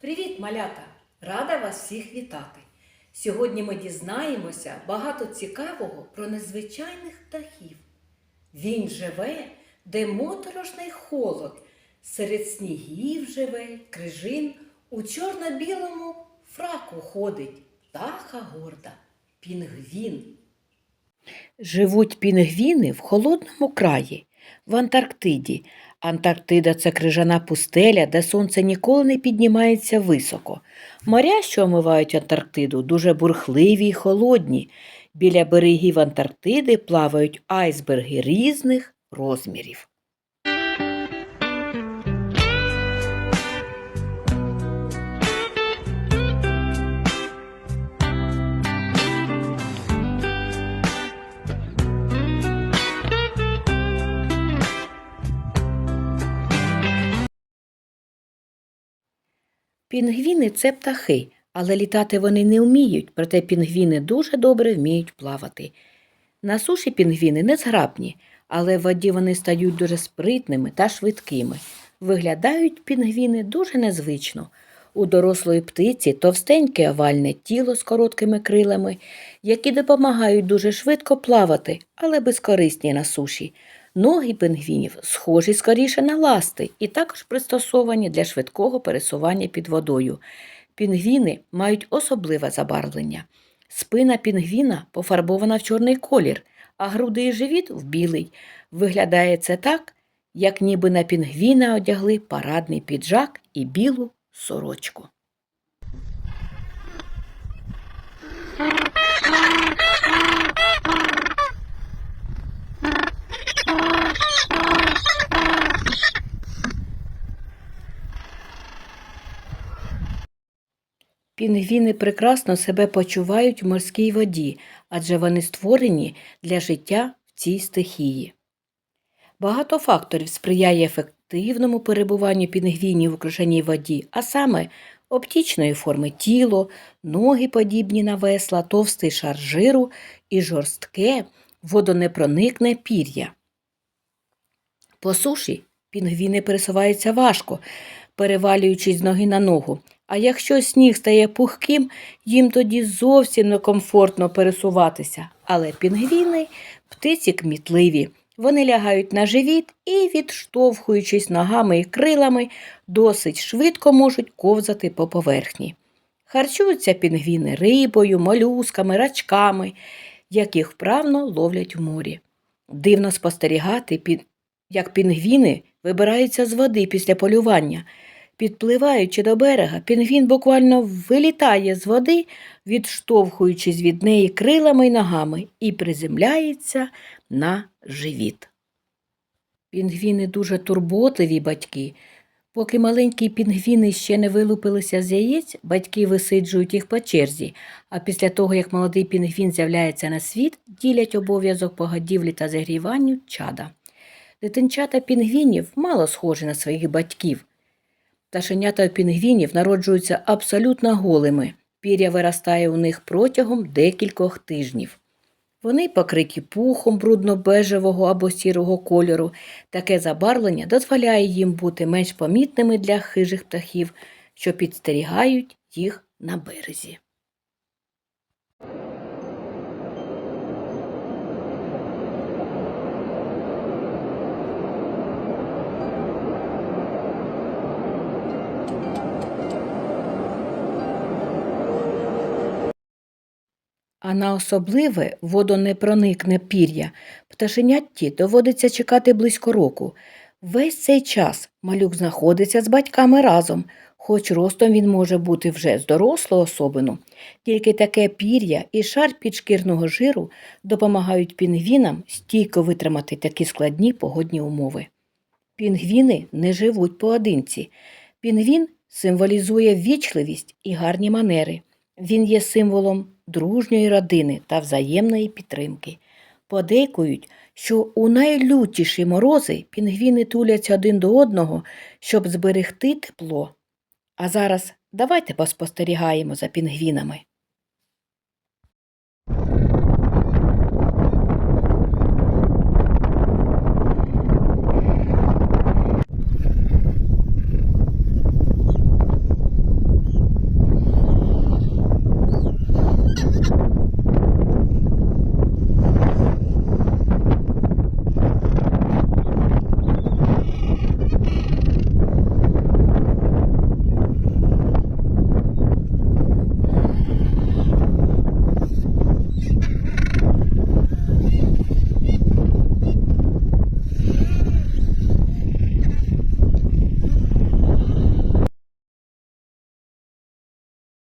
Привіт, малята! Рада вас всіх вітати! Сьогодні ми дізнаємося багато цікавого про незвичайних птахів. Він живе, де моторошний холод, серед снігів живе, крижин, у чорно-білому фраку ходить, птаха горда, пінгвін. Живуть пінгвіни в холодному краї, в Антарктиді. Антарктида це крижана пустеля, де сонце ніколи не піднімається високо. Моря, що омивають Антарктиду, дуже бурхливі й холодні. Біля берегів Антарктиди плавають айсберги різних розмірів. Пінгвіни це птахи, але літати вони не вміють, проте пінгвіни дуже добре вміють плавати. На суші пінгвіни не зграбні, але в воді вони стають дуже спритними та швидкими. Виглядають пінгвіни дуже незвично. У дорослої птиці товстеньке овальне тіло з короткими крилами, які допомагають дуже швидко плавати, але безкорисні на суші. Ноги пінгвінів схожі скоріше на ласти і також пристосовані для швидкого пересування під водою. Пінгвіни мають особливе забарвлення. Спина пінгвіна пофарбована в чорний колір, а груди і живіт в білий. Виглядає це так, як ніби на пінгвіна одягли парадний піджак і білу сорочку. Пінгвіни прекрасно себе почувають в морській воді, адже вони створені для життя в цій стихії. Багато факторів сприяє ефективному перебуванню пінгвінів у крижаній воді, а саме оптічної форми тіло, ноги подібні на весла, товстий шар жиру і жорстке водонепроникне пір'я. По суші пінгвіни пересуваються важко, перевалюючись з ноги на ногу. А якщо сніг стає пухким, їм тоді зовсім некомфортно пересуватися. Але пінгвіни птиці кмітливі. Вони лягають на живіт і, відштовхуючись ногами і крилами, досить швидко можуть ковзати по поверхні. Харчуються пінгвіни рибою, молюсками, рачками, яких вправно ловлять у морі. Дивно спостерігати, як пінгвіни вибираються з води після полювання. Підпливаючи до берега, пінгвін буквально вилітає з води, відштовхуючись від неї крилами й ногами, і приземляється на живіт. Пінгвіни дуже турботливі батьки. Поки маленькі пінгвіни ще не вилупилися з яєць, батьки висиджують їх по черзі, а після того, як молодий пінгвін з'являється на світ, ділять обов'язок по годівлі та загріванню чада. Дитинчата пінгвінів мало схожі на своїх батьків. Пташенята пінгвінів народжуються абсолютно голими. Пір'я виростає у них протягом декількох тижнів. Вони покриті пухом брудно-бежевого або сірого кольору. Таке забарвлення дозволяє їм бути менш помітними для хижих птахів, що підстерігають їх на березі. А на особливе водонепроникне пір'я пташенятті доводиться чекати близько року. Весь цей час малюк знаходиться з батьками разом, хоч ростом він може бути вже з дорослого особину. Тільки таке пір'я і шар підшкірного жиру допомагають пінгвінам стійко витримати такі складні погодні умови. Пінгвіни не живуть поодинці. Пінгвін символізує ввічливість і гарні манери. Він є символом дружньої родини та взаємної підтримки. Подейкують, що у найлютіші морози пінгвіни туляться один до одного, щоб зберегти тепло. А зараз давайте поспостерігаємо за пінгвінами.